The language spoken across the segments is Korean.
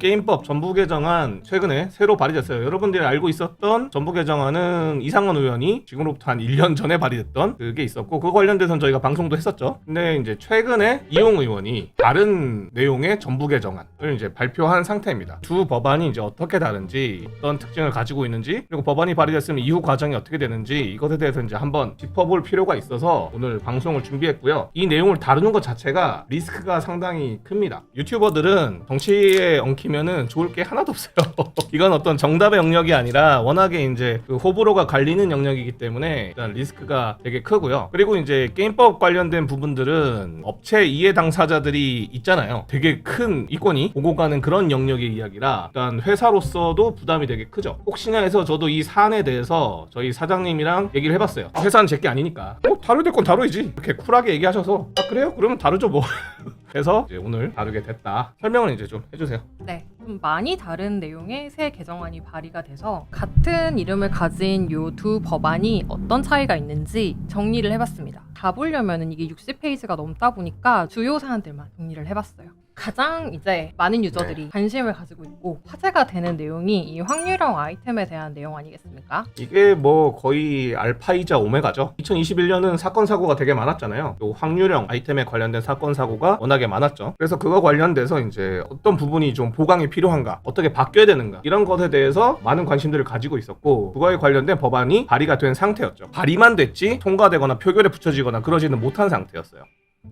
게임법 전부 개정안 최근에 새로 발의됐어요. 여러분들이 알고 있었던 전부 개정안은 이상원 의원이 지금으로부터 한 1년 전에 발의됐던 그게 있었고 그거 관련돼서는 저희가 방송도 했었죠. 근데 이제 최근에 이용 의원이 다른 내용의 전부 개정안을 이제 발표한 상태입니다. 두 법안이 이제 어떻게 다른지 어떤 특징을 가지고 있는지 그리고 법안이 발의됐으면 이후 과정이 어떻게 되는지 이것에 대해서 이제 한번 짚어볼 필요가 있어서 오늘 방송을 준비했고요. 이 내용을 다루는 것 자체가 리스크가 상당히 큽니다. 유튜버들은 정치에 엉 키면은 좋을 게 하나도 없어요. 이건 어떤 정답의 영역이 아니라 워낙에 이제 그 호불호가 갈리는 영역이기 때문에 일단 리스크가 되게 크고요. 그리고 이제 게임법 관련된 부분들은 업체 이해 당사자들이 있잖아요. 되게 큰 이권이 오고 가는 그런 영역의 이야기라 일단 회사로서도 부담이 되게 크죠. 혹시나 해서 저도 이 사안에 대해서 저희 사장님이랑 얘기를 해봤어요. 회사는 제게 아니니까. 어, 다룰 될 건 다루지. 이렇게 쿨하게 얘기하셔서 아 그래요? 그러면 다루죠 뭐. 그래서 이제 오늘 다루게 됐다. 설명을 이제 좀 해주세요. 네, 좀 많이 다른 내용의 새 개정안이 발의가 돼서 같은 이름을 가진 요 두 법안이 어떤 차이가 있는지 정리를 해봤습니다. 다 보려면은 이게 60페이지가 넘다 보니까 주요 사안들만 정리를 해봤어요. 가장 이제 많은 유저들이 관심을 가지고 있고 화제가 되는 내용이 이 확률형 아이템에 대한 내용 아니겠습니까? 이게 뭐 거의 알파이자 오메가죠. 2021년은 사건 사고가 되게 많았잖아요. 또 확률형 아이템에 관련된 사건 사고가 워낙에 많았죠. 그래서 그거 관련돼서 이제 어떤 부분이 좀 보강이 필요한가, 어떻게 바뀌어야 되는가 이런 것에 대해서 많은 관심들을 가지고 있었고 그거에 관련된 법안이 발의가 된 상태였죠. 발의만 됐지 통과되거나 표결에 붙여지거나 그러지는 못한 상태였어요.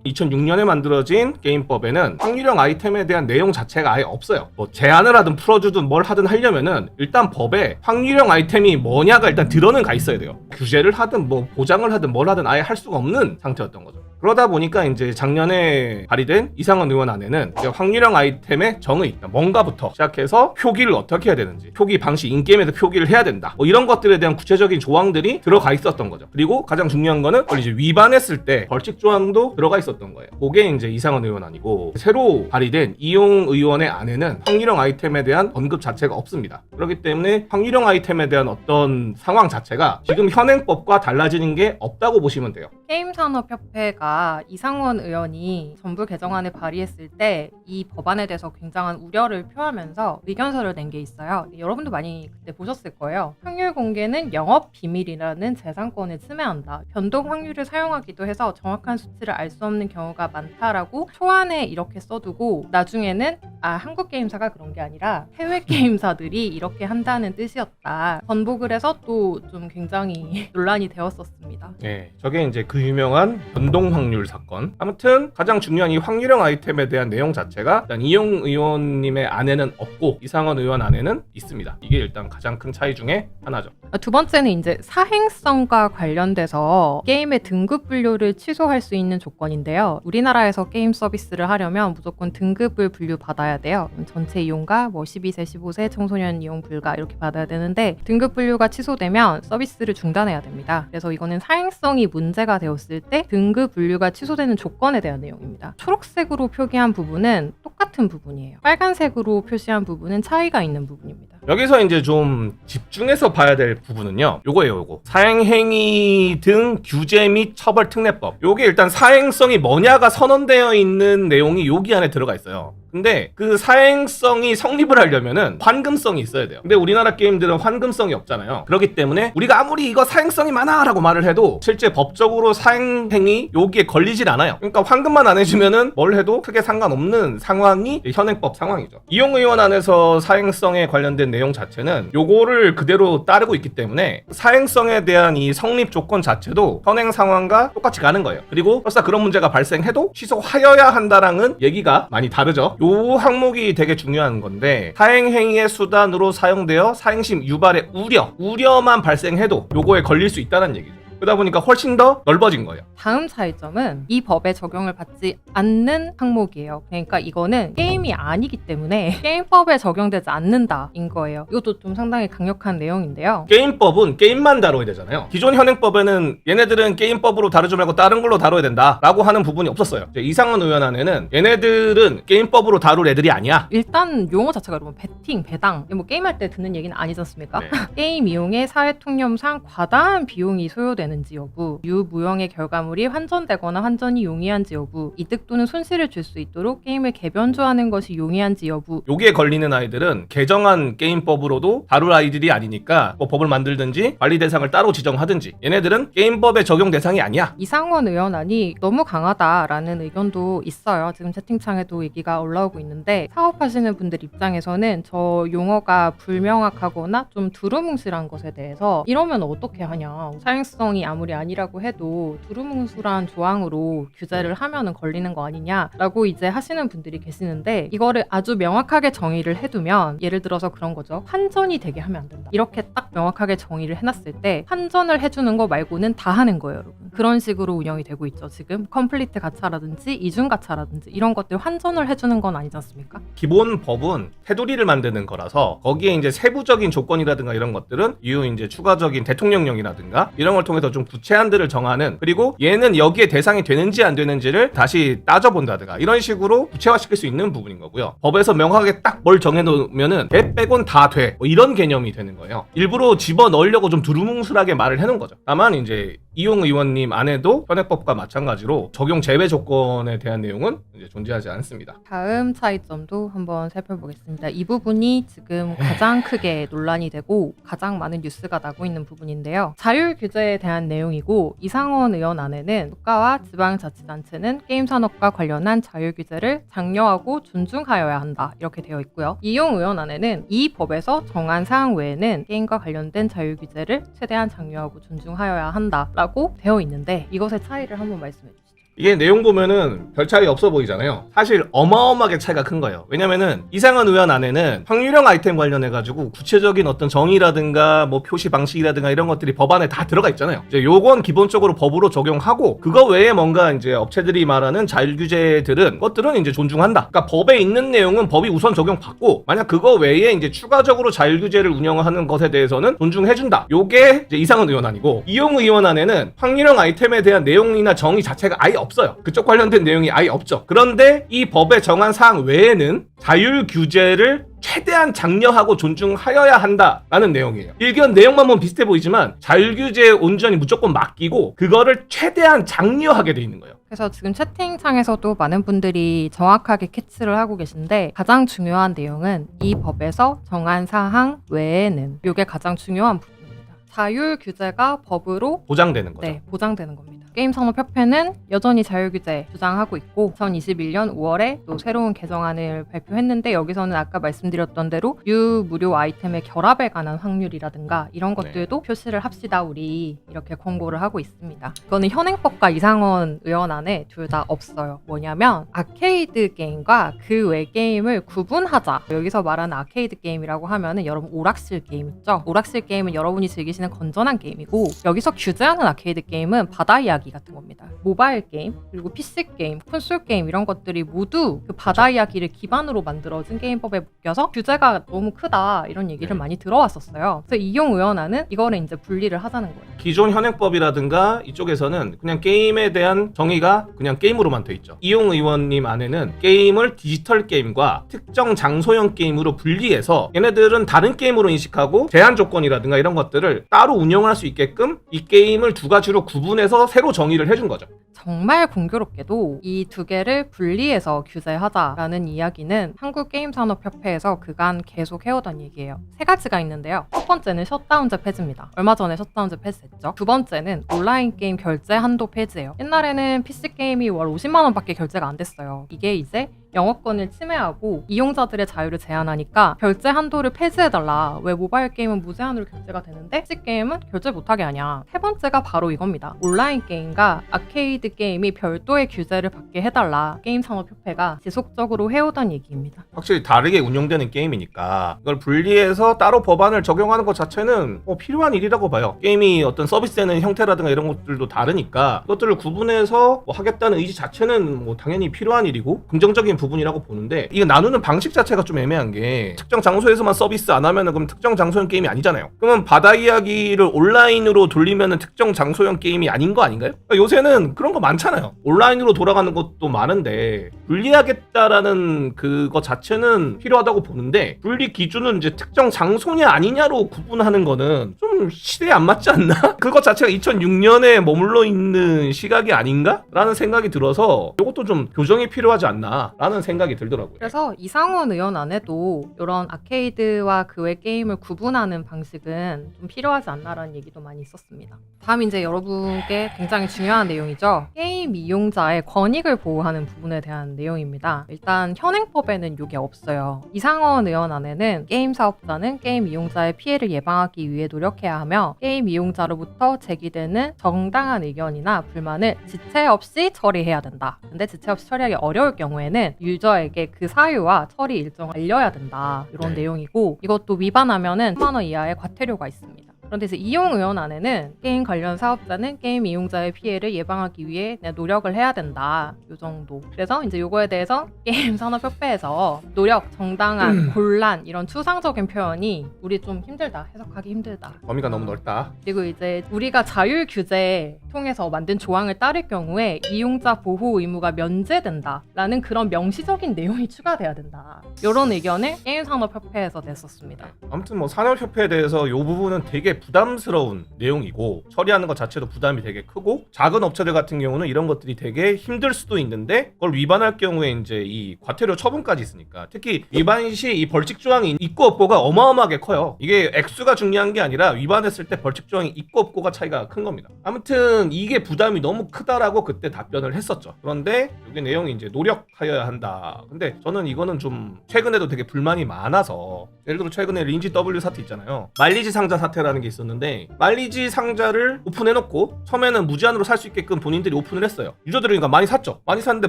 2006년에 만들어진 게임법에는 확률형 아이템에 대한 내용 자체가 아예 없어요. 뭐 제한을 하든 풀어주든 뭘 하든 하려면은 일단 법에 확률형 아이템이 뭐냐가 일단 들어는 가 있어야 돼요. 규제를 하든 뭐 보장을 하든 뭘 하든 아예 할 수가 없는 상태였던 거죠. 그러다 보니까 이제 작년에 발의된 이상원 의원 안에는 확률형 아이템의 정의, 그러니까 뭔가부터 시작해서 표기를 어떻게 해야 되는지, 표기 방식, 인게임에서 표기를 해야 된다. 뭐 이런 것들에 대한 구체적인 조항들이 들어가 있었던 거죠. 그리고 가장 중요한 거는 이제 위반했을 때 벌칙 조항도 들어가 있었던 거예요. 그게 이제 이상원 의원 아니고 새로 발의된 이용 의원의 안에는 확률형 아이템에 대한 언급 자체가 없습니다. 그렇기 때문에 확률형 아이템에 대한 어떤 상황 자체가 지금 현행법과 달라지는 게 없다고 보시면 돼요. 게임 산업 협회가 이상원 의원이 전부 개정안을 발의했을 때 이 법안에 대해서 굉장한 우려를 표하면서 의견서를 낸 게 있어요. 여러분도 많이 그때 보셨을 거예요. 확률 공개는 영업 비밀이라는 재산권을 침해한다. 변동 확률을 사용하기도 해서 정확한 수치를 알 수 없는 경우가 많다라고 초안에 이렇게 써두고 나중에는 아 한국 게임사가 그런 게 아니라 해외 게임사들이 이렇게 한다는 뜻이었다. 번복을 해서 또 좀 굉장히 논란이 되었었습니다. 네, 저게 이제 그 유명한 변동 확률 사건. 아무튼 가장 중요한 이 확률형 아이템에 대한 내용 자체가 일단 이용 의원님의 안에는 없고 이상원 의원 안에는 있습니다. 이게 일단 가장 큰 차이 중에 하나죠. 아, 두 번째는 이제 사행성과 관련돼서 게임의 등급 분류를 취소할 수 있는 조건인데요. 우리나라에서 게임 서비스를 하려면 무조건 등급을 분류 받아야 돼요. 전체 이용가, 뭐 12세, 15세, 청소년 이용 불가 이렇게 받아야 되는데 등급 분류가 취소되면 서비스를 중단해야 됩니다. 그래서 이거는 사행성이 문제가 되었을 때 등급 분류 가 취소되는 조건에 대한 내용입니다. 초록색으로 표기한 부분은 똑같은 부분이에요. 빨간색으로 표시한 부분은 차이가 있는 부분입니다. 여기서 이제 좀 집중해서 봐야 될 부분은요. 요거예요, 요거. 사행행위 등 규제 및 처벌 특례법. 요게 일단 사행성이 뭐냐가 선언되어 있는 내용이 여기 안에 들어가 있어요. 근데 그 사행성이 성립을 하려면은 환금성이 있어야 돼요. 근데 우리나라 게임들은 환금성이 없잖아요. 그렇기 때문에 우리가 아무리 이거 사행성이 많아라고 말을 해도 실제 법적으로 사행행위 여기에 걸리질 않아요. 그러니까 환금만 안 해주면은 뭘 해도 크게 상관없는 상황이 현행법 상황이죠. 이용 의원 안에서 사행성에 관련된 내용 자체는 요거를 그대로 따르고 있기 때문에 사행성에 대한 이 성립 조건 자체도 현행 상황과 똑같이 가는 거예요. 그리고 설사 그런 문제가 발생해도 취소하여야 한다랑은 얘기가 많이 다르죠. 요 항목이 되게 중요한 건데 사행 행위의 수단으로 사용되어 사행심 유발의 우려, 우려만 발생해도 요거에 걸릴 수 있다는 얘기죠. 그러다 보니까 훨씬 더 넓어진 거예요. 다음 차이점은 이 법에 적용을 받지 않는 항목이에요. 그러니까 이거는 게임이 아니기 때문에 게임법에 적용되지 않는다인 거예요. 이것도 좀 상당히 강력한 내용인데요. 게임법은 게임만 다뤄야 되잖아요. 기존 현행법에는 얘네들은 게임법으로 다루지 말고 다른 걸로 다뤄야 된다라고 하는 부분이 없었어요. 이제 이상원 의원 안에는 얘네들은 게임법으로 다룰 애들이 아니야. 일단 용어 자체가 여러분 배팅, 배당 뭐 게임할 때 듣는 얘기는 아니지 않습니까? 네. 게임 이용의 사회 통념상 과다한 비용이 소요되는 환전되는지 여부, 유무형의 결과물이 환전되거나 환전이 용이한지 여부, 이득 또는 손실을 줄 수 있도록 게임을 개변조하는 것이 용이한지 여부, 요기에 걸리는 아이들은 개정한 게임법으로도 다룰 아이들이 아니니까 뭐 법을 만들든지 관리 대상을 따로 지정하든지 얘네들은 게임법의 적용 대상이 아니야. 이상원 의원안이 너무 강하다라는 의견도 있어요. 지금 채팅창에도 얘기가 올라오고 있는데 사업하시는 분들 입장에서는 저 용어가 불명확하거나 좀 두루뭉실한 것에 대해서 이러면 어떻게 하냐. 사행성 이 아무리 아니라고 해도 두루뭉술한 조항으로 규제를 하면은 걸리는 거 아니냐라고 이제 하시는 분들이 계시는데 이거를 아주 명확하게 정의를 해두면 예를 들어서 그런 거죠. 환전이 되게 하면 안 된다. 이렇게 딱 명확하게 정의를 해놨을 때 환전을 해주는 거 말고는 다 하는 거예요, 여러분. 그런 식으로 운영이 되고 있죠. 지금 컴플리트 가차라든지 이중 가차라든지 이런 것들 환전을 해주는 건 아니지 않습니까? 기본 법은 테두리를 만드는 거라서 거기에 이제 세부적인 조건이라든가 이런 것들은 이후 이제 추가적인 대통령령이라든가 이런 걸 통해서 좀 구체안들을 정하는 그리고 얘는 여기에 대상이 되는지 안 되는지를 다시 따져본다든가 이런 식으로 구체화시킬 수 있는 부분인 거고요. 법에서 명확하게 딱 뭘 정해놓으면은 개 빼곤 다 돼. 뭐 이런 개념이 되는 거예요. 일부러 집어 넣으려고 좀 두루뭉술하게 말을 해놓은 거죠. 다만 이제 이용 의원님 안에도 현행법과 마찬가지로 적용 제외 조건에 대한 내용은 이제 존재하지 않습니다. 다음 차이점도 한번 살펴보겠습니다. 이 부분이 지금 가장 크게 논란이 되고 가장 많은 뉴스가 나고 있는 부분인데요. 자율 규제에 대한 내용이고 이상원 의원 안에는 국가와 지방자치단체는 게임 산업과 관련한 자율 규제를 장려하고 존중하여야 한다 이렇게 되어 있고요. 이용 의원 안에는 이 법에서 정한 사항 외에는 게임과 관련된 자율 규제를 최대한 장려하고 존중하여야 한다라고 되어 있는데 이것의 차이를 한번 말씀해 주시죠. 이게 내용 보면은 별 차이 없어 보이잖아요. 사실 어마어마하게 차이가 큰 거예요. 왜냐면은 이상한 의원 안에는 확률형 아이템 관련해가지고 구체적인 어떤 정의라든가 뭐 표시 방식이라든가 이런 것들이 법안에 다 들어가 있잖아요. 이제 요건 기본적으로 법으로 적용하고 그거 외에 뭔가 이제 업체들이 말하는 자율규제들은 것들은 이제 존중한다. 그러니까 법에 있는 내용은 법이 우선 적용받고 만약 그거 외에 이제 추가적으로 자율규제를 운영하는 것에 대해서는 존중해준다. 요게 이제 이상은 의원 아니고 이용 의원 안에는 확률형 아이템에 대한 내용이나 정의 자체가 아예 없 어요. 그쪽 관련된 내용이 아예 없죠. 그런데 이 법에 정한 사항 외에는 자율 규제를 최대한 장려하고 존중하여야 한다라는 내용이에요. 일견 내용만 보면 비슷해 보이지만 자율 규제의 온전히 무조건 맡기고 그거를 최대한 장려하게 돼 있는 거예요. 그래서 지금 채팅창에서도 많은 분들이 정확하게 캐치를 하고 계신데 가장 중요한 내용은 이 법에서 정한 사항 외에는 이게 가장 중요한 부분입니다. 자율 규제가 법으로 보장되는 거죠. 네, 보장되는 겁니다. 게임산업협회는 여전히 자율규제 주장하고 있고 2021년 5월에 또 새로운 개정안을 발표했는데 여기서는 아까 말씀드렸던 대로 유무료 아이템의 결합에 관한 확률이라든가 이런 것들도 표시를 합시다 우리 이렇게 권고를 하고 있습니다. 그거는 현행법과 이상원 의원 안에 둘 다 없어요. 뭐냐면 아케이드 게임과 그 외 게임을 구분하자. 여기서 말하는 아케이드 게임이라고 하면은 여러분 오락실 게임 있죠? 오락실 게임은 여러분이 즐기시는 건전한 게임이고 여기서 규제하는 아케이드 게임은 바다 이야기 같은 겁니다. 모바일 게임 그리고 PC 게임, 콘솔 게임 이런 것들이 모두 그 바다 이야기를 기반으로 만들어진 게임법에 묶여서 규제가 너무 크다 이런 얘기를 네. 많이 들어왔었어요. 그래서 이용 의원안은 이거를 이제 분리를 하자는 거예요. 기존 현행법이라든가 이쪽에서는 그냥 게임에 대한 정의가 그냥 게임으로만 돼 있죠. 이용 의원님 안에는 게임을 디지털 게임과 특정 장소형 게임으로 분리해서 얘네들은 다른 게임으로 인식하고 제한 조건이라든가 이런 것들을 따로 운영을 할 수 있게끔 이 게임을 두 가지로 구분해서 새로 정의를 해준 거죠. 정말 공교롭게도 이 두 개를 분리해서 규제하자라는 이야기는 한국게임산업협회에서 그간 계속 해오던 얘기예요. 세 가지가 있는데요. 첫 번째는 셧다운제 폐지입니다. 얼마 전에 셧다운제 폐지했죠. 두 번째는 온라인 게임 결제 한도 폐지예요. 옛날에는 PC 게임이 월 50만 원밖에 결제가 안 됐어요. 이게 이제 영어권을 침해하고 이용자들의 자유를 제한하니까 결제 한도를 폐지해달라. 왜 모바일 게임은 무제한으로 결제가 되는데 PC 게임은 결제 못하게 하냐. 세 번째가 바로 이겁니다. 온라인 게임과 아케이드 게임이 별도의 규제를 받게 해달라. 게임 산업협회가 지속적으로 해오던 얘기입니다. 확실히 다르게 운영되는 게임이니까 이걸 분리해서 따로 법안을 적용하는 것 자체는 뭐 필요한 일이라고 봐요. 게임이 어떤 서비스되는 형태라든가 이런 것들도 다르니까 그것들을 구분해서 뭐 하겠다는 의지 자체는 뭐 당연히 필요한 일이고 긍정적인 부분 이라고 보는데 이거 나누는 방식 자체가 좀 애매한 게 특정 장소에서만 서비스 안 하면은 그럼 특정 장소형 게임이 아니잖아요. 그러면 바다 이야기를 온라인으로 돌리면은 특정 장소형 게임이 아닌 거 아닌가요? 그러니까 요새는 그런 거 많잖아요. 온라인으로 돌아가는 것도 많은데 분리하겠다라는 그거 자체는 필요하다고 보는데 분리 기준은 이제 특정 장소냐 아니냐로 구분하는 거는 좀 시대에 안 맞지 않나? 그것 자체가 2006년에 머물러 있는 시각이 아닌가라는 생각이 들어서 이것도 좀 교정이 필요하지 않나라는 생각이 들더라고요. 그래서 이상원 의원 안에도 이런 아케이드와 그 외 게임을 구분하는 방식은 좀 필요하지 않나라는 얘기도 많이 있었습니다. 다음 이제 여러분께 굉장히 중요한 내용이죠. 게임 이용자의 권익을 보호하는 부분에 대한 내용입니다. 일단 현행법에는 이게 없어요. 이상원 의원 안에는 게임 사업자는 게임 이용자의 피해를 예방하기 위해 노력해야 하며 게임 이용자로부터 제기되는 정당한 의견이나 불만을 지체 없이 처리해야 된다. 근데 지체 없이 처리하기 어려울 경우에는 유저에게 그 사유와 처리 일정을 알려야 된다. 이런 네. 내용이고 이것도 위반하면은 10만 원 이하의 과태료가 있습니다. 그런데 이제 이용 의원 안에는 게임 관련 사업자는 게임 이용자의 피해를 예방하기 위해 노력을 해야 된다. 요 정도. 그래서 이제 요거에 대해서 게임 산업 협회에서 노력, 정당한, 곤란 이런 추상적인 표현이 우리 좀 힘들다. 해석하기 힘들다. 범위가 너무 넓다. 그리고 이제 우리가 자율 규제 통해서 만든 조항을 따를 경우에 이용자 보호 의무가 면제된다라는 그런 명시적인 내용이 추가돼야 된다. 이런 의견을 게임 산업 협회에서 냈었습니다. 아무튼 뭐 산업협회에 대해서 이 부분은 되게 부담스러운 내용이고 처리하는 것 자체도 부담이 되게 크고 작은 업체들 같은 경우는 이런 것들이 되게 힘들 수도 있는데 그걸 위반할 경우에 이제 이 과태료 처분까지 있으니까 특히 위반 시 이 벌칙 조항이 있고 없고가 어마어마하게 커요. 이게 액수가 중요한 게 아니라 위반했을 때 벌칙 조항이 있고 없고가 차이가 큰 겁니다. 아무튼 이게 부담이 너무 크다라고 그때 답변을 했었죠. 그런데 여기 내용이 이제 노력하여야 한다. 근데 저는 이거는 좀 최근에도 되게 불만이 많아서 예를 들어 최근에 린지 W 사태 있잖아요. 말리지 상자 사태라는 게 있었는데 말리지 상자를 오픈해놓고 처음에는 무제한으로 살 수 있게끔 본인들이 오픈을 했어요. 유저들이 그러니까 많이 샀죠. 많이 샀는데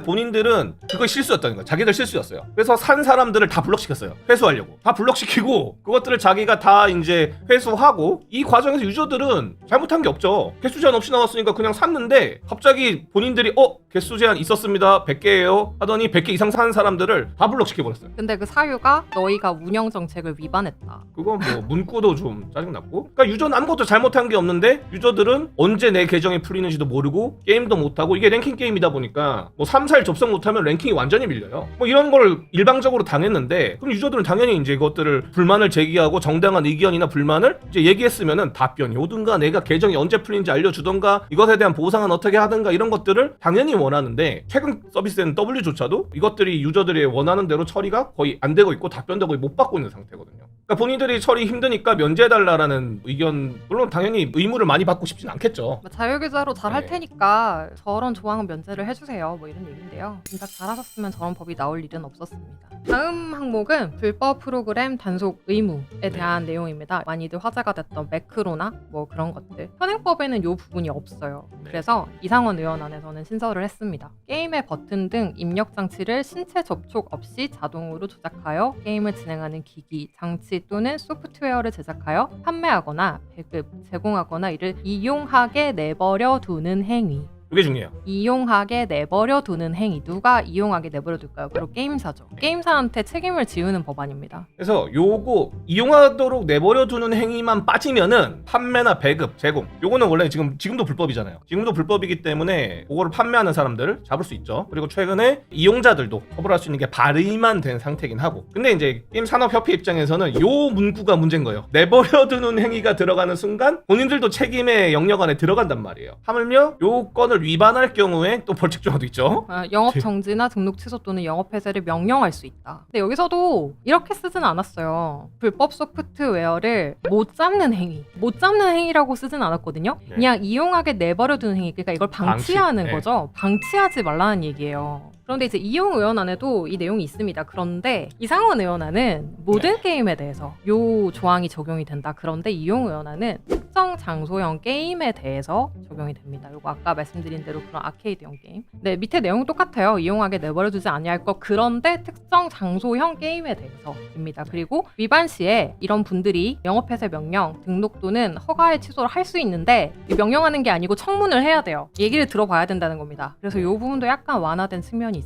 본인들은 그거 실수였다는 거야. 자기들 실수였어요. 그래서 산 사람들을 다 블럭시켰어요. 회수하려고. 다 블럭시키고 그것들을 자기가 다 이제 회수하고 이 과정에서 유저들은 잘못한 게 없죠. 개수 제한 없이 나왔으니까 그냥 샀는데 갑자기 본인들이 어 개수 제한 있었습니다. 100개예요. 하더니 100개 이상 산 사람들을 다 블럭시켜 버렸어요. 근데 그 사유가 너희가 운영 정책을 위반했다. 그건 뭐 문구도 좀 짜증났고 그러니까 유저는 아무것도 잘못한 게 없는데 유저들은 언제 내 계정이 풀리는지도 모르고 게임도 못하고 이게 랭킹 게임이다 보니까 뭐 3, 4일 접속 못하면 랭킹이 완전히 밀려요 뭐 이런 걸 일방적으로 당했는데 그럼 유저들은 당연히 이제 이것들을 불만을 제기하고 정당한 의견이나 불만을 이제 얘기했으면은 답변이 오든가 내가 계정이 언제 풀리는지 알려주던가 이것에 대한 보상은 어떻게 하든가 이런 것들을 당연히 원하는데 최근 서비스된 W조차도 이것들이 유저들이 원하는 대로 처리가 거의 안 되고 있고 답변도 거의 못 받고 있는 상태거든요. 그러니까 본인들이 처리 힘드니까 면제해달라라는 의견 물론 당연히 의무를 많이 받고 싶진 않겠죠. 뭐 자율규제로 잘 할 네. 테니까 저런 조항은 면제를 해주세요. 뭐 이런 얘기인데요. 진짜 잘하셨으면 저런 법이 나올 일은 없었습니다. 다음 항목은 불법 프로그램 단속 의무에 대한 내용입니다. 많이들 화제가 됐던 매크로나 뭐 그런 것들. 현행법에는 이 부분이 없어요. 네. 그래서 이상원 의원 안에서는 신설을 했습니다. 게임의 버튼 등 입력 장치를 신체 접촉 없이 자동으로 조작하여 게임을 진행하는 기기, 장치 또는 소프트웨어를 제작하여 판매하거나 배급, 제공하거나 이를 이용하게 내버려 두는 행위. 이게 중요해요. 이용하게 내버려 두는 행위. 누가 이용하게 내버려 둘까요? 바로 게임사죠. 게임사한테 책임을 지우는 법안입니다. 그래서 요거 이용하도록 내버려 두는 행위만 빠지면은 판매나 배급, 제공. 요거는 원래 지금 지금도 불법이잖아요. 지금도 불법이기 때문에 그거를 판매하는 사람들을 잡을 수 있죠. 그리고 최근에 이용자들도 처벌할 수 있는 게 발의만 된 상태긴 하고. 근데 이제 게임 산업 협회 입장에서는 요 문구가 문제인 거예요. 내버려 두는 행위가 들어가는 순간 본인들도 책임의 영역 안에 들어간단 말이에요. 하물며 요 건을 위반할 경우에 또 벌칙 조항도 있죠. 아, 영업 정지나 등록 취소 또는 영업 폐쇄를 명령할 수 있다. 근데 여기서도 이렇게 쓰진 않았어요. 불법 소프트웨어를 못 잡는 행위, 못 잡는 행위라고 쓰진 않았거든요. 네. 그냥 이용하게 내버려 두는 행위, 그러니까 이걸 방치하는 방치, 네. 거죠. 방치하지 말라는 얘기예요. 그런데 이제 이용 의원안에도 이 내용이 있습니다. 그런데 이상원 의원안은 모든 네. 게임에 대해서 요 조항이 적용이 된다. 그런데 이용 의원안은 특정 장소형 게임에 대해서 적용이 됩니다. 요거 아까 말씀드린 대로 그런 아케이드형 게임. 네, 밑에 내용 똑같아요. 이용하게 내버려 두지 아니할 것. 그런데 특정 장소형 게임에 대해서입니다. 그리고 위반 시에 이런 분들이 영업 폐쇄 명령, 등록 또는 허가의 취소를 할 수 있는데 이 명령하는 게 아니고 청문을 해야 돼요. 얘기를 들어봐야 된다는 겁니다. 그래서 이 부분도 약간 완화된 측면이.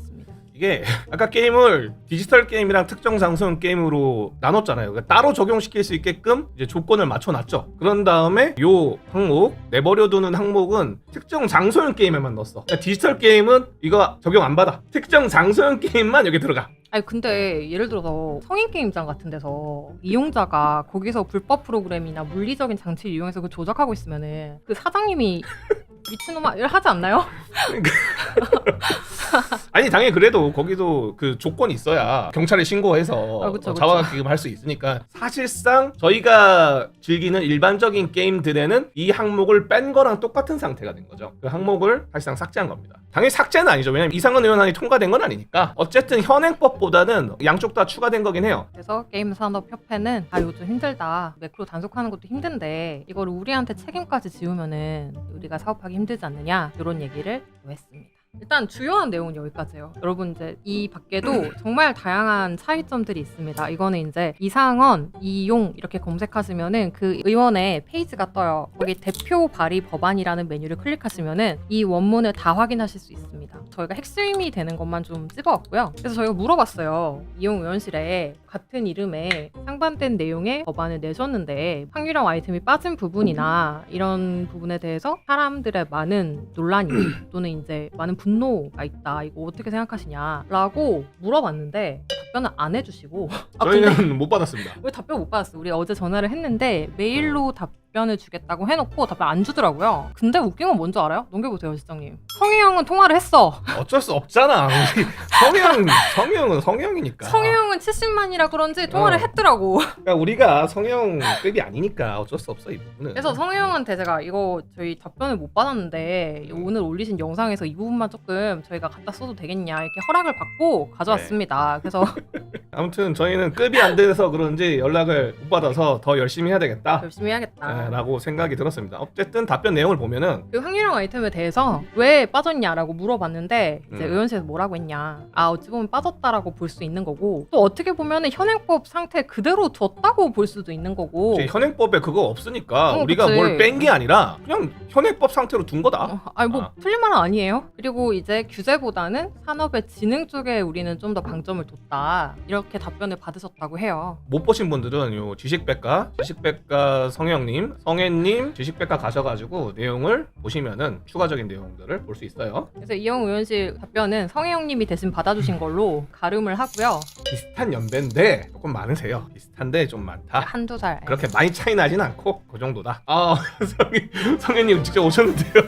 이게 아까 게임을 디지털 게임이랑 특정 장소형 게임으로 나눴잖아요. 그러니까 따로 적용시킬 수 있게끔 이제 조건을 맞춰놨죠. 그런 다음에 요 항목 내버려두는 항목은 특정 장소형 게임에만 넣었어. 그러니까 디지털 게임은 이거 적용 안 받아. 특정 장소형 게임만 여기 들어가. 아니 근데 예를 들어서 성인 게임장 같은 데서 이용자가 거기서 불법 프로그램이나 물리적인 장치를 이용해서 그 조작하고 있으면은 그 사장님이 미친놈아 이걸 하지 않나요? 아니 당연히 그래도 거기도 그 조건이 있어야 경찰에 신고해서 아, 그쵸, 어, 그쵸. 자화기금 할 수 있으니까 사실상 저희가 즐기는 일반적인 게임들에는 이 항목을 뺀 거랑 똑같은 상태가 된 거죠. 그 항목을 사실상 삭제한 겁니다. 당연히 삭제는 아니죠. 왜냐면 이상은 의원안이 통과된 건 아니니까 어쨌든 현행법보다는 양쪽 다 추가된 거긴 해요. 그래서 게임 산업 협회는 아 요즘 힘들다 매크로 단속하는 것도 힘든데 이걸 우리한테 책임까지 지우면은 우리가 사업하기 힘들지 않느냐 이런 얘기를 했습니다. 일단 주요한 내용은 여기까지예요. 여러분 이제 이 밖에도 정말 다양한 차이점들이 있습니다. 이거는 이제 이상원, 이용 이렇게 검색하시면은 그 의원의 페이지가 떠요. 거기 대표 발의 법안이라는 메뉴를 클릭하시면은 이 원문을 다 확인하실 수 있습니다. 저희가 핵심이 되는 것만 좀 찝어왔고요. 그래서 저희가 물어봤어요. 이용 의원실에 같은 이름의 상반된 내용의 법안을 내셨는데 확률형 아이템이 빠진 부분이나 이런 부분에 대해서 사람들의 많은 논란이 또는 이제 많은 분노가 있다. 이거 어떻게 생각하시냐라고 물어봤는데 답변을 안 해주시고 아, 근데 저희는 못 받았습니다. 왜 답변 못 받았어? 우리 어제 전화를 했는데 메일로 답 변을 주겠다고 해놓고 답변 안 주더라고요. 근데 웃긴 건 뭔지 알아요? 넘겨보세요, 시장님. 성희 형은 통화를 했어. 어쩔 수 없잖아. 우리 성형 성형은 성형이니까. 성희 형은 70만이라 그런지 통화를. 어. 했더라고. 그러니까 우리가 성형급이 아니니까 어쩔 수 없어 이 부분은. 그래서 성희 형한테 제가 이거 저희 답변을 못 받았는데 오늘 올리신 영상에서 이 부분만 조금 저희가 갖다 써도 되겠냐 이렇게 허락을 받고 가져왔습니다. 그래서 아무튼 저희는 급이 안 돼서 그런지 연락을 못 받아서 더 열심히 해야 되겠다. 열심히 해야겠다. 네, 라고 생각이 들었습니다. 어쨌든 답변 내용을 보면은 그 확률형 아이템에 대해서 왜 빠졌냐라고 물어봤는데 이제 음. 의원실에서 뭐라고 했냐 아 어찌 보면 빠졌다라고 볼 수 있는 거고 또 어떻게 보면은 현행법 상태 그대로 뒀다고 볼 수도 있는 거고 이제 현행법에 그거 없으니까 어, 우리가 그치. 뭘 뺀 게 아니라 그냥 현행법 상태로 둔 거다. 어, 아니 뭐 아. 틀린 말은 아니에요. 그리고 이제 규제보다는 산업의 진흥 쪽에 우리는 좀 더 방점을 뒀다 이렇게 답변을 받으셨다고 해요. 못 보신 분들은 요 지식백과 지식백과 성형님, 성혜님 지식백과 가셔가지고 내용을 보시면은 추가적인 내용들을 볼 수 있어요. 그래서 이영 의원실 답변은 성혜영님이 대신 받아주신 걸로 가름을 하고요. 비슷한 연배인데 조금 많으세요. 비슷한데 좀 많다. 한두 살. 그렇게 많이 차이 나진 않고 그 정도다. 아 성혜님 직접 오셨는데요.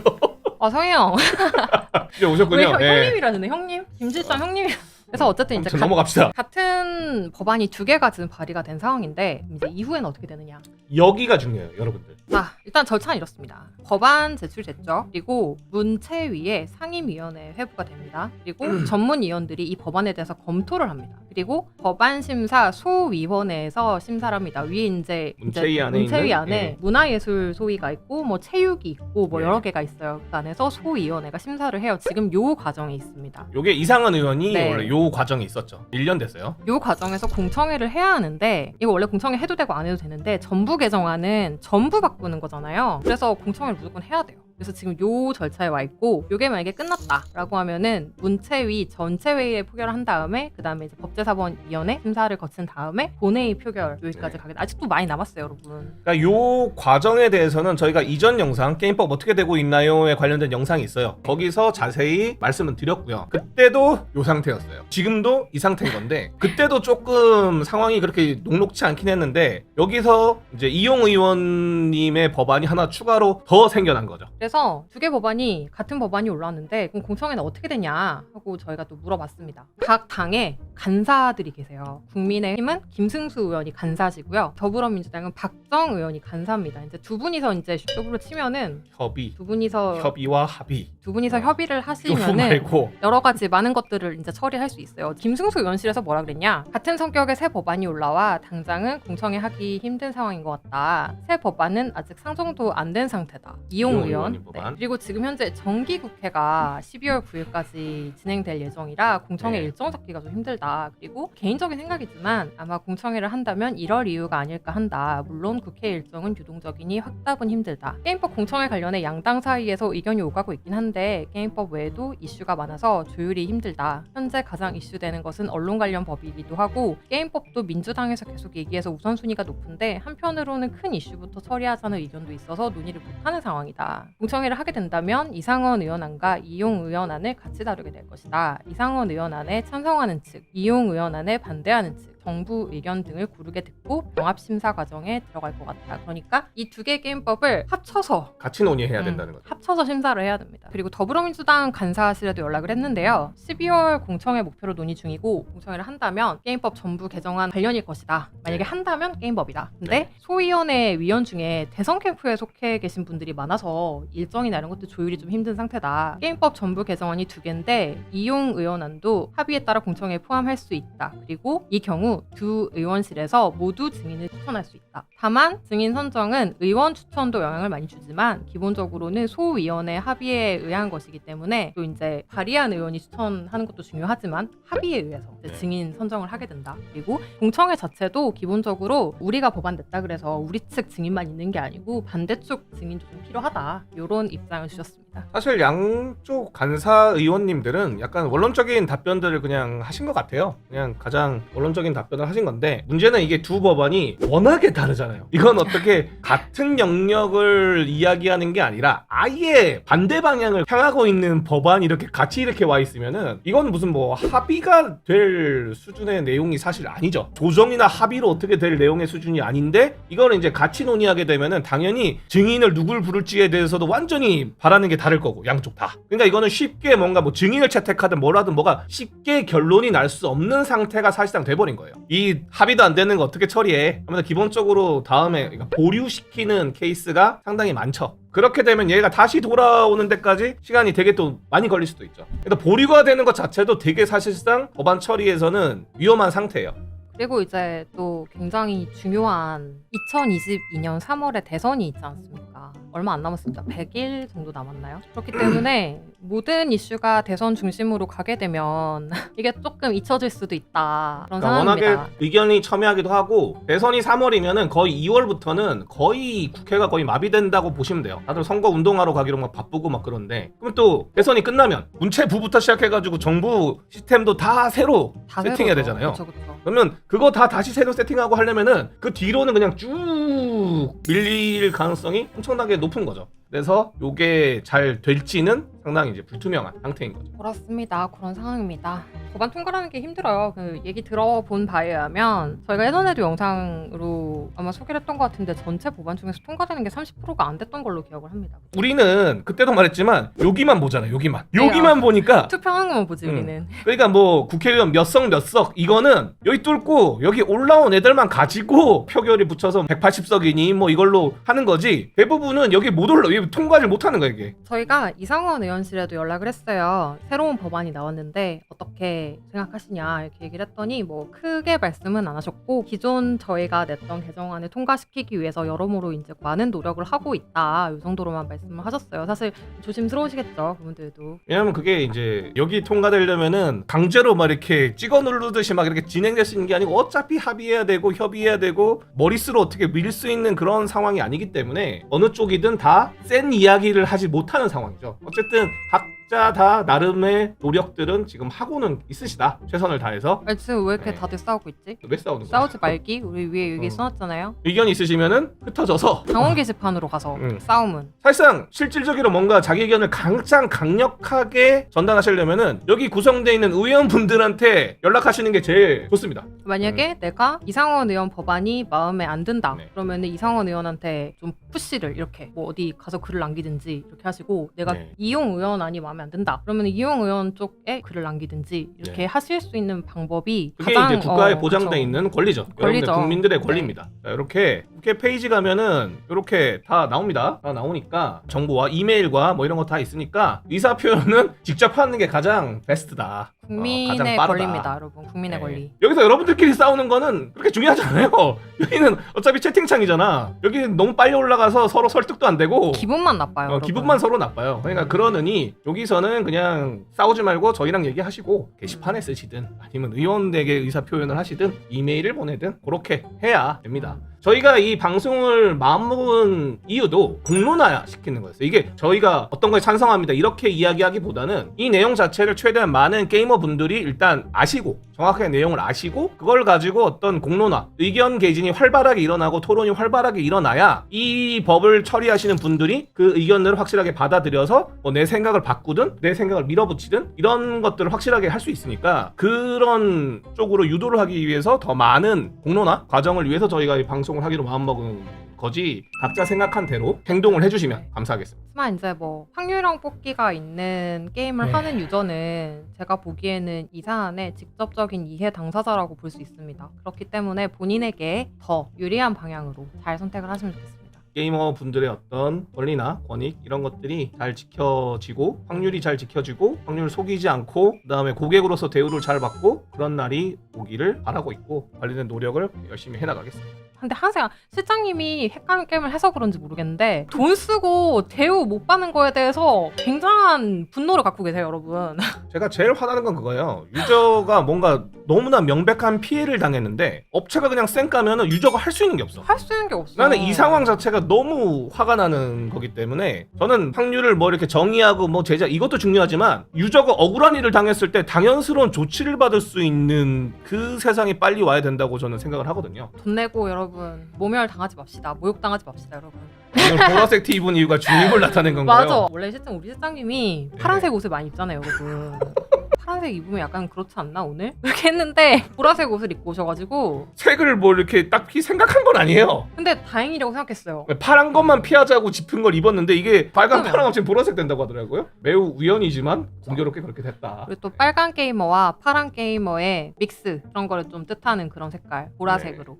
아 성혜영 직접 오셨군요. 왜 형, 네. 형님이라는데 형님? 김실장 형님. 그래서 어쨌든 이제 아무튼 가- 넘어갑시다. 같은 법안이 두 개가 지금 발의가 된 상황인데 이제 이후에는 어떻게 되느냐? 여기가 중요해요, 여러분들. 자 일단 절차는 이렇습니다. 법안 제출됐죠. 그리고 문체위에 상임위원회 회부가 됩니다. 그리고 음. 전문위원들이 이 법안에 대해서 검토를 합니다. 그리고 법안 심사 소위원회에서 심사를 합니다. 위에 이제 문체위 이제 안에 문체위 있는, 안에 예. 문화예술 소위가 있고 뭐 체육이 있고 뭐 예. 여러 개가 있어요. 그 안에서 소위원회가 심사를 해요. 지금 요 과정에 있습니다. 요게 이상한 의원이 네. 원래 요 과정이 있었죠. 1년 됐어요. 요 과정에서 공청회를 해야 하는데 이거 원래 공청회 해도 되고 안 해도 되는데 전부 개정안은 전부 바꾸는 거잖아요. 그래서 공청회를 무조건 해야 돼요. 그래서 지금 요 절차에 와 있고 요게 만약에 끝났다라고 하면은 문체위 전체 회의에 표결을 한 다음에 그 다음에 이제 법제사법위원회 심사를 거친 다음에 본회의 표결 여기까지 네. 가게 아직도 많이 남았어요, 여러분. 그러니까 요 과정에 대해서는 저희가 이전 영상 게임법 어떻게 되고 있나요에 관련된 영상이 있어요. 거기서 자세히 말씀을 드렸고요. 그때도 요 상태였어요. 지금도 이 상태인 건데 그때도 조금 상황이 그렇게 녹록치 않긴 했는데 여기서 이제 이용 의원님의 법안이 하나 추가로 더 생겨난 거죠. 그래서 두 개 법안이 같은 법안이 올라왔는데 그럼 공청회는 어떻게 되냐 하고 저희가 또 물어봤습니다. 각 당에 간사들이 계세요. 국민의힘은 김승수 의원이 간사지고요. 더불어민주당은 박정 의원이 간사입니다. 이제 두 분이서 이제 쇼부로 치면은 협의, 두 분이서 협의와 합의. 두 분이서 어. 협의를 요거 하시면은 말고 여러 가지 많은 것들을 이제 처리할 수 있어요. 김승수 의원실에서 뭐라 그랬냐? 같은 성격의 새 법안이 올라와 당장은 공청회 하기 힘든 상황인 것 같다. 새 법안은 아직 상정도 안 된 상태다. 이용 이용 의원 법안. 네. 그리고 지금 현재 정기 국회가 12월 9일까지 진행될 예정이라 공청회 네. 일정 잡기가 좀 힘들다. 그리고 개인적인 생각이지만 아마 공청회를 한다면 이럴 이유가 아닐까 한다. 물론 국회 일정은 유동적이니 확답은 힘들다. 게임법 공청회 관련해 양당 사이에서 의견이 오가고 있긴 한데 게임법 외에도 이슈가 많아서 조율이 힘들다. 현재 가장 이슈되는 것은 언론 관련 법이기도 하고 게임법도 민주당에서 계속 얘기해서 우선순위가 높은데 한편으로는 큰 이슈부터 처리하자는 의견도 있어서 논의를 못하는 상황이다. 공청회를 하게 된다면 이상원 의원안과 이용 의원안을 같이 다루게 될 것이다. 이상원 의원안에 찬성하는 측, 이용 의원안에 반대하는 측, 정부 의견 등을 고르게 듣고 병합 심사 과정에 들어갈 것 같다. 그러니까 이 두개 게임법을 합쳐서 같이 논의해야 음, 된다는 거죠. 합쳐서 심사를 해야 됩니다. 그리고 더불어민주당 간사실에도 연락을 했는데요. 12월 공청회 목표로 논의 중이고 공청회를 한다면 게임법 전부 개정안 관련일 것이다. 만약에 네. 한다면 게임법이다. 근데 네. 소위원회 위원 중에 대선 캠프에 속해 계신 분들이 많아서 일정이나 이런 것도 조율이 좀 힘든 상태다. 게임법 전부 개정안이 두 개인데 이용 의원안도 합의에 따라 공청회에 포함할 수 있다. 그리고 이 경우 두 의원실에서 모두 증인을 추천할 수 있다. 다만 증인 선정은 의원 추천도 영향을 많이 주지만 기본적으로는 소위원회 합의에 의한 것이기 때문에 또 이제 발의한 의원이 추천하는 것도 중요하지만 합의에 의해서 네. 증인 선정을 하게 된다. 그리고 공청회 자체도 기본적으로 우리가 법안 냈다 그래서 우리 측 증인만 있는 게 아니고 반대쪽 증인도 좀 필요하다. 이런 입장을 주셨습니다. 사실 양쪽 간사 의원님들은 약간 원론적인 답변들을 그냥 하신 것 같아요. 그냥 가장 원론적인 답 변을 하신 건데 문제는 이게 두 법안이 워낙에 다르잖아요. 이건 어떻게 같은 영역을 이야기하는 게 아니라 아예 반대 방향을 향하고 있는 법안이 이렇게 같이 이렇게 와 있으면은 이건 무슨 뭐 합의가 될 수준의 내용이 사실 아니죠. 조정이나 합의로 어떻게 될 내용의 수준이 아닌데 이거는 이제 같이 논의하게 되면은 당연히 증인을 누굴 부를지에 대해서도 완전히 바라는 게 다를 거고 양쪽 다. 그러니까 이거는 쉽게 뭔가 뭐 증인을 채택하든 뭐라든 뭐가 쉽게 결론이 날 수 없는 상태가 사실상 돼버린 거예요. 이 합의도 안 되는 거 어떻게 처리해? 하면 기본적으로 다음에 그러니까 보류시키는 케이스가 상당히 많죠. 그렇게 되면 얘가 다시 돌아오는 데까지 시간이 되게 또 많이 걸릴 수도 있죠. 그래서 보류가 되는 것 자체도 되게 사실상 법안 처리에서는 위험한 상태예요. 그리고 이제 또 굉장히 중요한 2022년 3월에 대선이 있지 않습니까? 얼마 안 남았습니다. 100일 정도 남았나요? 그렇기 때문에 모든 이슈가 대선 중심으로 가게 되면 이게 조금 잊혀질 수도 있다. 그런 그러니까 상황입니다. 워낙에 의견이 첨예하기도 하고 대선이 3월이면은 거의 2월부터는 거의 국회가 거의 마비된다고 보시면 돼요. 다들 선거 운동하러 가기로 막 바쁘고 막 그런데 그럼 또 대선이 끝나면 문체부부터 시작해가지고 정부 시스템도 다 새로 다 세팅해야 새로죠. 되잖아요. 그쵸, 그쵸. 그러면 그거 다 다시 새로 세팅하고 하려면은 그 뒤로는 그냥 쭉 밀릴 가능성이 엄청 나게 높은 거죠. 그래서 요게 잘 될지는 상당히 이제 불투명한 상태인 거죠. 그렇습니다. 그런 상황입니다. 법안 통과라는 게 힘들어요. 그 얘기 들어본 바에 의하면 저희가 예전에도 영상으로 아마 소개를 했던 것 같은데 전체 법안 중에서 통과되는 게 30%가 안 됐던 걸로 기억을 합니다. 우리는 그때도 말했지만 여기만 보잖아요. 여기만. 네, 여기만 보니까 투표하는 것만 보지 음. 우리는. 그러니까 뭐 국회의원 몇 석 몇 석 이거는 여기 뚫고 여기 올라온 애들만 가지고 표결이 붙여서 180석이니 뭐 이걸로 하는 거지 대부분은 여기 못 올라 여기 통과를 못 하는 거야 이게 저희가 이상원 의원실에도 연락을 했어요. 새로운 법안이 나왔는데 어떻게 생각하시냐 이렇게 얘기를 했더니 뭐 크게 말씀은 안 하셨고 기존 저희가 냈던 개정안을 통과시키기 위해서 여러모로 이제 많은 노력을 하고 있다 이 정도로만 말씀을 하셨어요. 사실 조심스러우시겠죠 그분들도. 왜냐면 그게 이제 여기 통과되려면은 강제로 막 이렇게 찍어 누르듯이 막 이렇게 진행될 수 있는 게 아니고 어차피 합의해야 되고 협의해야 되고 머릿수로 어떻게 밀 수 있는 그런 상황이 아니기 때문에 어느 쪽이든 다 센 이야기를 하지 못하는 상황이죠. 어쨌든 각자 다 나름의 노력들은 지금 하고는 있으시다. 최선을 다해서 아니, 지금 왜 이렇게 네. 다들 싸우고 있지? 왜 싸우는 거야? 싸우지 말기 우리 위에 여기 어. 써놨잖아요. 의견 있으시면은 흩어져서 당원 게시판으로 가서 음. 싸움은 사실상 실질적으로 뭔가 자기 의견을 강장 강력하게 전달하시려면은 여기 구성되어 있는 의원분들한테 연락하시는 게 제일 좋습니다. 만약에 내가 이상원 의원 법안이 마음에 안 든다 네. 그러면 이상원 의원한테 좀 푸시를 이렇게 뭐 어디 가서 글을 남기든지 이렇게 하시고 내가 네. 이용 의원안이 마음에 안 든다 그러면 이용 의원 쪽에 글을 남기든지 이렇게 네. 하실 수 있는 방법이 그게 가장 이제 국가에 어, 보장돼 그쵸. 있는 권리죠. 권리죠. 여러분들 국민들의 네. 권리입니다. 자, 이렇게 국회 페이지 가면은 이렇게 다 나옵니다. 다 나오니까 정보와 이메일과 뭐 이런 거 다 있으니까 의사 표현은 직접 하는 게 가장 베스트다. 어, 국민의 빠르다. 권리입니다, 여러분. 국민의 네. 권리. 여기서 여러분들끼리 싸우는 거는 그렇게 중요하지 않아요. 여기는 어차피 채팅창이잖아. 여기 너무 빨리 올라가서 서로 설득도 안 되고 기분만 나빠요. 어, 여러분. 기분만 서로 나빠요. 그러니까 그러느니 여기서는 그냥 싸우지 말고 저희랑 얘기하시고 게시판에 쓰시든 아니면 의원에게 의사 표현을 하시든 이메일을 보내든 그렇게 해야 됩니다. 저희가 이 방송을 마음먹은 이유도 공론화 시키는 거였어요. 이게 저희가 어떤 거에 찬성합니다. 이렇게 이야기하기보다는 이 내용 자체를 최대한 많은 게이머 분들이 일단 아시고 정확하게 내용을 아시고 그걸 가지고 어떤 공론화, 의견 개진이 활발하게 일어나고 토론이 활발하게 일어나야 이 법을 처리하시는 분들이 그 의견들을 확실하게 받아들여서 뭐 내 생각을 바꾸든 내 생각을 밀어붙이든 이런 것들을 확실하게 할 수 있으니까 그런 쪽으로 유도를 하기 위해서 더 많은 공론화 과정을 위해서 저희가 이 방송을 하기로 마음먹은 거지 각자 생각한 대로 행동을 해주시면 감사하겠습니다. 하지만 이제 뭐 확률형 뽑기가 있는 게임을 네. 하는 유저는 제가 보기에는 이 사안의 직접적인 이해 당사자라고 볼 수 있습니다. 그렇기 때문에 본인에게 더 유리한 방향으로 잘 선택을 하시면 좋겠습니다. 게이머 분들의 어떤 권리나 권익 이런 것들이 잘 지켜지고 확률이 잘 지켜지고 확률을 속이지 않고 그다음에 고객으로서 대우를 잘 받고 그런 날이 오기를 바라고 있고 관련된 노력을 열심히 해나가겠습니다. 근데 항상 실장님이 헷갈린 게임을 해서 그런지 모르겠는데 돈 쓰고 대우 못 받는 거에 대해서 굉장한 분노를 갖고 계세요, 여러분. 제가 제일 화나는 건 그거예요. 유저가 뭔가 너무나 명백한 피해를 당했는데 업체가 그냥 쌩 까면은 유저가 할 수 있는 게 없어. 할 수 있는 게 없어. 나는 이 상황 자체가 너무 화가 나는 거기 때문에 저는 확률을 뭐 이렇게 정의하고 뭐 제작 이것도 중요하지만 유저가 억울한 일을 당했을 때 당연스러운 조치를 받을 수 있는 그 세상이 빨리 와야 된다고 저는 생각을 하거든요. 돈 내고 여러분 모멸 당하지 맙시다. 모욕 당하지 맙시다, 여러분. 오늘 보라색 티 입은 이유가 중립을 나타낸 건가요? 맞아. 원래 실장 우리 실장님이 네. 파란색 옷을 많이 입잖아요, 여러분. 파란색 입으면 약간 그렇지 않나 오늘? 이렇게 했는데 보라색 옷을 입고 오셔가지고 색을 뭐 이렇게 딱히 생각한 건 아니에요. 근데 다행이라고 생각했어요. 파란 것만 피하자고 짚은 걸 입었는데 이게 빨간 그러면. 파랑 합치면 보라색 된다고 하더라고요. 매우 우연이지만 공교롭게 그렇게 됐다. 그리고 또 빨간 게이머와 파란 게이머의 믹스 그런 거를 좀 뜻하는 그런 색깔 보라색으로